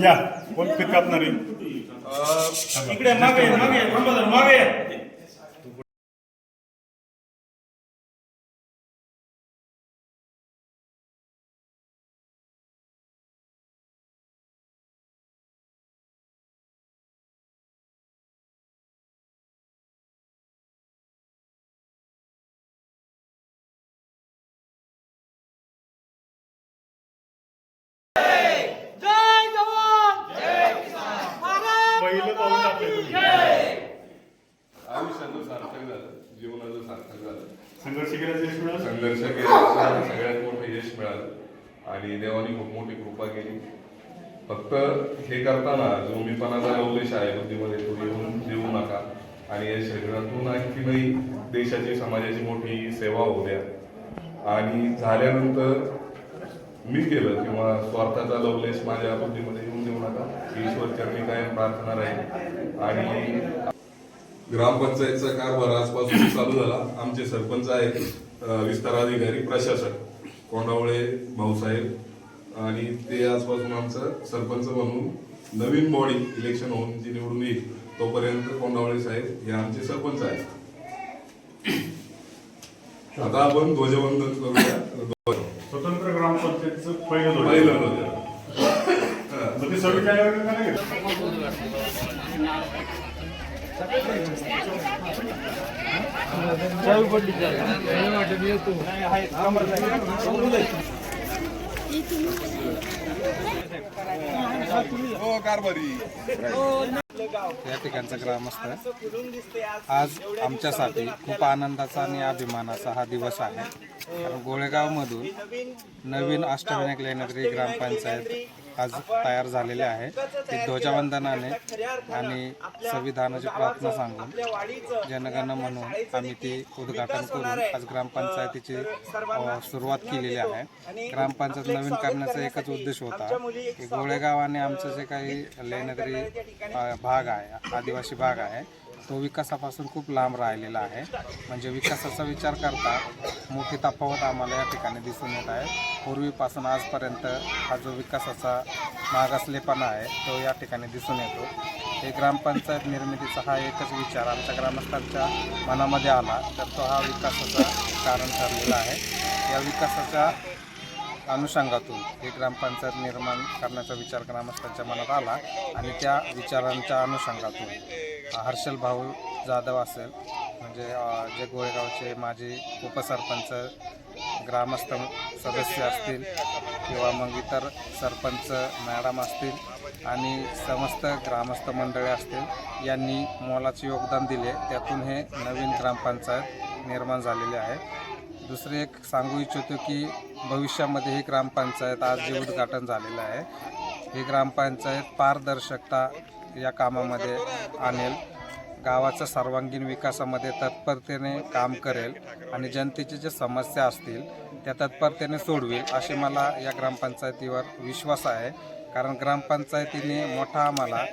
या कोण पीक कापणार आहे इकडे मागे मागे थांबा मागे सार्थक झालं. जीवनाचं सार्थक झालं. संघर्ष केल्याचं यश मिळालं? संघर्ष केल्याचं सगळ्यात मोठं यश मिळालं. आणि देवाने खूप मोठी कृपा केली. फक्त हे करताना जो मी पणाचा अवलेश आहे बुद्धीमध्ये तो येऊन देऊ नका. आणि या शरीरातून आणखीनही देशाची समाजाची मोठी सेवा होऊ द्या. आणि झाल्यानंतर मी केलं किंवा स्वार्थाचा लवलेश माझ्या बुद्धीमध्ये येऊन देऊ नका. ईश्वर चरणी कायम प्रार्थना राहील. आणि ग्रामपंचायतचा कारभार आजपासून चालू झाला. आमचे सरपंच आहेत अ, विस्तार अधिकारी प्रशासक कोंडावळे भाऊसाहेब आणि ते आजपासून आमचं सरपंच म्हणून नवीन बॉडी इलेक्शन होऊन जी निवडून येईल तोपर्यंत कोंडावळे साहेब हे आमचे सरपंच आहेत. आता आपण ध्वजवंदन करूया. स्वतंत्र ग्रामपंचायतचं पहिलं. पहिलं ध्वज. हो, ते सर्व या ठिकाणचा ग्रामस्थ आज. आमच्यासाठी खूप आनंदाचा आणि अभिमानाचा हा दिवस आहे. कारण गोळेगावमधून नवीन अष्टविनायक लेण्याद्री ग्रामपंचायत आज तयार झालेले आहे. ती ध्वजवंदनाने आणि संविधानाची प्रार्थना सांगून जनगण म्हणून आम्ही ती उद्घाटन करून आज ग्रामपंचायतीची सुरुवात केलेली आहे. ग्रामपंचायत नवीन करण्याचा एकच उद्देश होता. की गोळेगाव आणि आमचं जे काही लेण्याद्री भाग आहे आदिवासी भाग आहे. तो विकासापासून खूप लांब राहिलेला आहे. म्हणजे विकासाचा विचार करता मोठी तफावत आम्हाला या ठिकाणी दिसून येत आहे. पूर्वीपासून आजपर्यंत हा जो विकासाचा मागासलेपणा आहे तो या ठिकाणी दिसून येतो. हे ग्रामपंचायत निर्मितीचा हा एकच विचार आमच्या ग्रामस्थांच्या मनामध्ये आला तर तो हा विकासाचा कारण ठरलेला आहे. या विकासाच्या अनुषंगातून ही ग्रामपंचायत निर्माण करण्याचा विचार ग्रामस्थांच्या मनात आला आणि त्या विचारांच्या अनुषंगातून हर्षल भाऊ जाधव असेल म्हणजे जे गोळेगावचे माजी उपसरपंच ग्रामस्थ सदस्य असतील किंवा मग इतर सरपंच मॅडम असतील आणि समस्त ग्रामस्थ मंडळी असतील यांनी मोलाचे योगदान दिले. त्यातून हे नवीन ग्रामपंचायत निर्माण झालेले आहे. दुसरे एक सांगू इच्छितो की भविष्यामध्ये ही ग्रामपंचायत आज जे उद्घाटन झालेलं आहे ही ग्रामपंचायत पारदर्शकता या कामामध्ये आणेल. गावाच्या सर्वांगीण विकासामध्ये तत्परतेने काम करेल आणि जनतेची ज्या समस्या असतील त्या तत्परतेने सोडवेल असे मला या ग्रामपंचायतीवर विश्वास आहे. कारण ग्रामपंचायतीने मोठा आम्हाला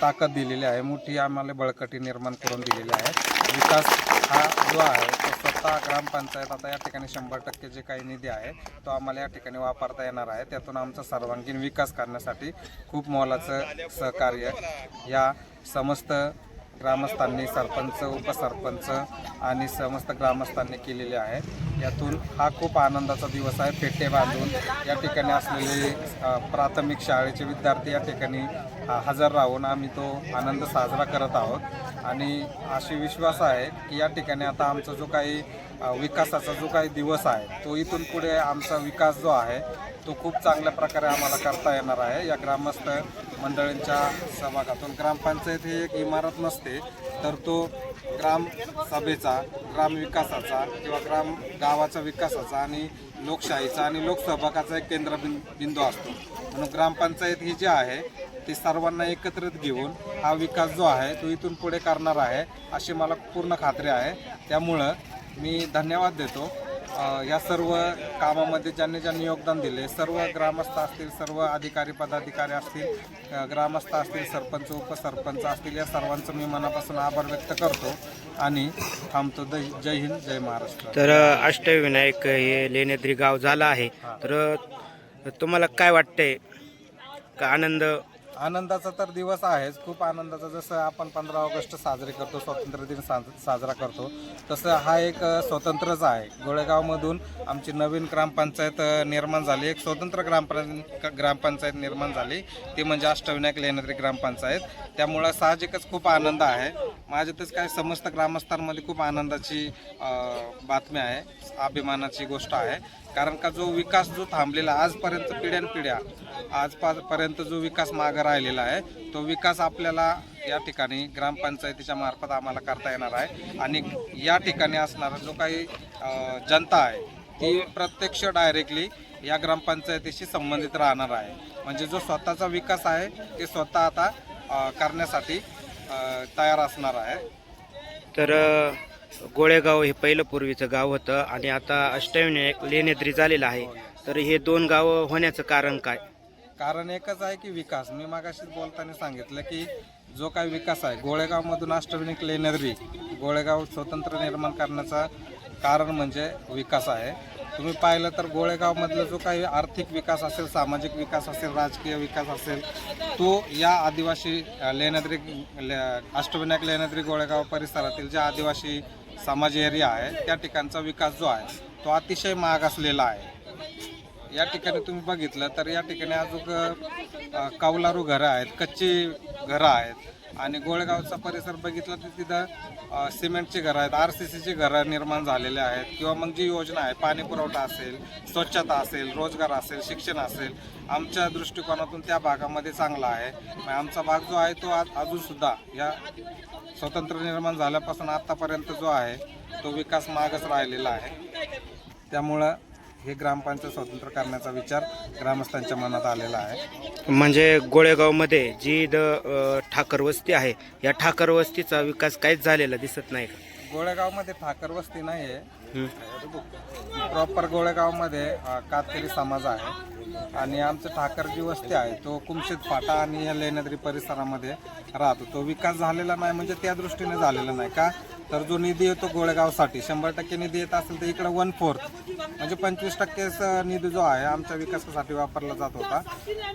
ताकद दिलेली आहे मोठी आम्हाला बळकटी निर्माण करून दिलेली आहे. विकास हा जो आहे आता ग्रामपंचायत आता या ठिकाणी शंभर टक्के जे काही निधी आहे तो आम्हाला या ठिकाणी वापरता येणार आहे. त्यातून आमचा सर्वांगीण विकास करण्यासाठी खूप मोलाचं सहकार्य या समस्त ग्रामस्थांनी सरपंच उपसरपंच आणि समस्त ग्रामस्थांनी केलेले आहे यातून हा खूप आनंदाचा दिवस आहे. फेटे बांधून या ठिकाणी असलेले प्राथमिक शाळेचे विद्यार्थी या ठिकाणी हजर राहून आम्ही तो आनंद साजरा करत आहोत. आणि अशी विश्वास आहे की या ठिकाणी आता आमचा जो काही विकासाचा जो काही दिवस आहे तो इथून पुढे आमचा विकास जो आहे तो खूप चांगल्या प्रकारे आम्हाला करता येणार आहे. या ग्रामस्थ मंडळींच्या सहभागातून. ग्रामपंचायत ही एक इमारत नसते तर तो ग्रामसभेचा ग्रामविकासाचा किंवा ग्राम गावाचा विकासाचा आणि लोकशाहीचा आणि लोकसहभागाचा एक केंद्र बिंदू असतो. म्हणून ग्रामपंचायत ही जी आहे ती सर्वांना एकत्रित घेऊन हा विकास जो आहे तो इथून पुढे करणार आहे अशी मला पूर्ण खात्री आहे. त्यामुळं मी धन्यवाद देतो. या सर्व कामामध्ये ज्यांनी ज्यांनी योगदान दिले सर्व ग्रामस्थ असतील सर्व अधिकारी पदाधिकारी असतील ग्रामस्थ असतील सरपंच उपसरपंच असतील या सर्वांचं मी मनापासून आभार व्यक्त करतो आणि थांबतो. द- जय हिंद जय महाराष्ट्र. तर अष्टविनायक हे लेण्याद्री गाव झालं आहे. तर तुम्हाला काय वाटतंय? का आनंद आनंदाचा तर दिवस आहेच. खूप आनंदाचा. जसं आपण पंधरा ऑगस्ट साजरे करतो स्वातंत्र्य दिन साज साजरा करतो तसं हा एक स्वतंत्रच आहे. गोळेगावमधून आमची नवीन ग्रामपंचायत निर्माण झाली. एक स्वतंत्र ग्रामपं ग्रामपंचायत निर्माण झाली. ती म्हणजे अष्टविनायक लेण्याद्री ग्रामपंचायत. त्यामुळं साहजिकच खूप आनंद आहे. माझ्यातच काय समस्त ग्रामस्थांमध्ये खूप आनंदाची बातमी आहे. अभिमानाची गोष्ट आहे. कारण का जो विकास जो थांबलेला आजपर्यंत पिढ्यानपिढ्या आजपर्यंत जो विकास मागं राहिलेला आहे तो विकास आपल्याला या ठिकाणी ग्रामपंचायतीच्या मार्फत आम्हाला करता येणार आहे. आणि या ठिकाणी असणारा जो काही जनता आहे ती प्रत्यक्ष डायरेक्टली या ग्रामपंचायतीशी संबंधित राहणार आहे. म्हणजे जो स्वतःचा विकास आहे ते स्वतः आता करण्यासाठी तयार असणार आहे. तर गोळेगाव हे पहिलं पूर्वीचं गाव होतं आणि आता अष्टविनायक लेण्याद्री झालेलं आहे. तर हे दोन गावं होण्याचं कारण काय? कारण एकच आहे की विकास. मी मागाशीच बोलताना सांगितलं की जो काही विकास आहे गोळेगावमधून अष्टविनिक लेणरवी गोळेगाव स्वतंत्र निर्माण करण्याचा कारण म्हणजे विकास आहे. तुम्ही पाहिलं तर गोळेगावमधला जो काही आर्थिक विकास असेल सामाजिक विकास असेल राजकीय विकास असेल तो या आदिवासी लेण्याद्री ले- अष्टविनायक लेण्याद्री गोळेगाव परिसरातील ज्या आदिवासी समाज एरिया आहे त्या ठिकाणचा विकास जो आहे तो अतिशय मागासलेला आहे. या ठिकाणी तुम्ही बघितलं तर या ठिकाणी अजून कौलारू घरं आहेत कच्ची घरं आहेत. आणि गोळेगावचा परिसर बघितला तर तिथं सिमेंटची घरं आहेत आर सी सीची घरं निर्माण झालेले आहेत. किंवा मग जी योजना आहे पाणी पुरवठा असेल स्वच्छता असेल रोजगार असेल शिक्षण असेल आमच्या दृष्टिकोनातून त्या भागामध्ये चांगला आहे. मग आमचा भाग जो आहे तो आज अजूनसुद्धा या स्वतंत्र निर्माण झाल्यापासून आत्तापर्यंत जो आहे तो विकास मागच राहिलेला आहे. त्यामुळं हे ग्रामपंचायत स्वतंत्र करण्याचा विचार ग्रामस्थांच्या मनात आलेला आहे. म्हणजे गोळेगावमध्ये जी द अ, ठाकर वस्ती आहे या ठाकर वस्तीचा विकास काहीच झालेला दिसत नाही का? गोळेगावमध्ये ठाकर वस्ती नाही आहे हं. प्रॉपर गोळेगावमध्ये अ, कातकरी समाज आहे. आणि आमचं ठाकर जी वस्ती आहे तो कुमशेत फाटा आणि या लेण्याद्री परिसरामध्ये राहतो. तो विकास झालेला नाही म्हणजे त्या दृष्टीने झालेला नाही का? तर जो निधी येतो गोळेगावसाठी शंभर टक्के निधी येत असेल तर इकडं वन फोर्थ म्हणजे पंचवीस टक्केच निधी जो आहे आमच्या विकासासाठी वापरला जात होता.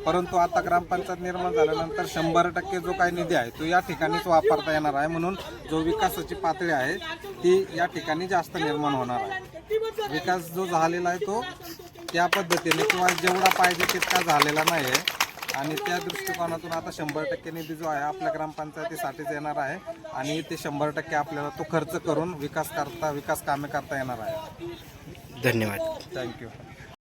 परंतु आता ग्रामपंचायत निर्माण झाल्यानंतर शंभर टक्के जो काही निधी आहे तो या ठिकाणीच वापरता येणार आहे. म्हणून जो विकासाची पातळी आहे ती या ठिकाणी जास्त निर्माण होणार आहे. विकास जो झालेला आहे तो त्या पद्धतीने किंवा जेवढा पाहिजे तितका झालेला नाही आहे आणि त्या दृष्टिकोनातून आता शंभर टक्के निधी जो आहे आपल्या ग्रामपंचायतीसाठीच येणार आहे. आणि ते शंभर टक्के आपल्याला तो खर्च करून विकास करता विकास कामे करता येणार आहे. धन्यवाद. थँक्यू